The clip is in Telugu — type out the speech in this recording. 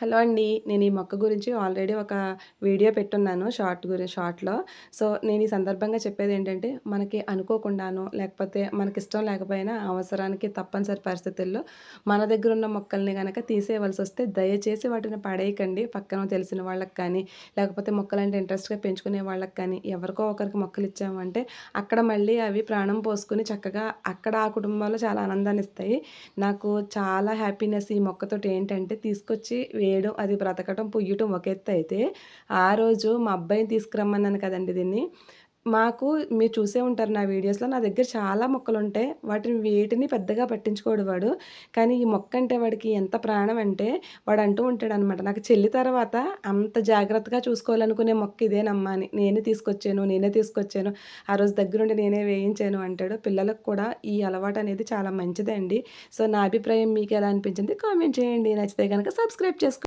హలో అండి. నేను ఈ మొక్క గురించి ఆల్రెడీ ఒక వీడియో పెట్టున్నాను షార్ట్ గురి షార్ట్‌లో. సో, నేను ఈ సందర్భంగా చెప్పేది ఏంటంటే మనకి అనుకోకుండాను లేకపోతే మనకి ఇష్టం లేకపోయినా అవసరానికి తప్పనిసరి పరిస్థితుల్లో మన దగ్గర ఉన్న మొక్కల్ని కనుక తీసేయవలసి వస్తే దయచేసి వాటిని పడేయకండి. పక్కన తెలిసిన వాళ్ళకి కానీ, లేకపోతే మొక్కలంటే ఇంట్రెస్ట్‌గా పెంచుకునే వాళ్ళకి కానీ, ఎవరికో ఒకరికి మొక్కలు ఇచ్చామంటే అక్కడ మళ్ళీ అవి ప్రాణం పోసుకుని చక్కగా అక్కడ ఆ కుటుంబంలో చాలా ఆనందాన్ని ఇస్తాయి నాకు చాలా హ్యాపీనెస్ ఈ మొక్కతోటి ఏంటంటే తీసుకొచ్చి వేయడం, అది బ్రతకటం, పుయ్యటం ఒక ఎత్తయితే, ఆ రోజు మా అబ్బాయిని తీసుకురమ్మన్నాను కదండి దీన్ని. మాకు మీరు చూసే ఉంటారు నా వీడియోస్‌లో. నా దగ్గర చాలా మొక్కలు ఉంటాయి వాటిని వేటిని పెద్దగా పట్టించుకోడు వాడు. కానీ ఈ మొక్క అంటే వాడికి ఎంత ప్రాణం అంటే వాడు అంటూ ఉంటాడనమాట. నాకు చెల్లి తర్వాత అంత జాగ్రత్తగా చూసుకోవాలనుకునే మొక్క ఇదేనమ్మా అని. నేనే తీసుకొచ్చాను, నేనే తీసుకొచ్చాను. ఆ రోజు దగ్గరుండి నేనే వేయించాను అంటాడు. పిల్లలకు కూడా ఈ అలవాటు అనేది చాలా మంచిదండి. సో, నా అభిప్రాయం మీకు ఎలా అనిపించింది కామెంట్ చేయండి. నచ్చితే కనుక సబ్స్క్రైబ్ చేసుకో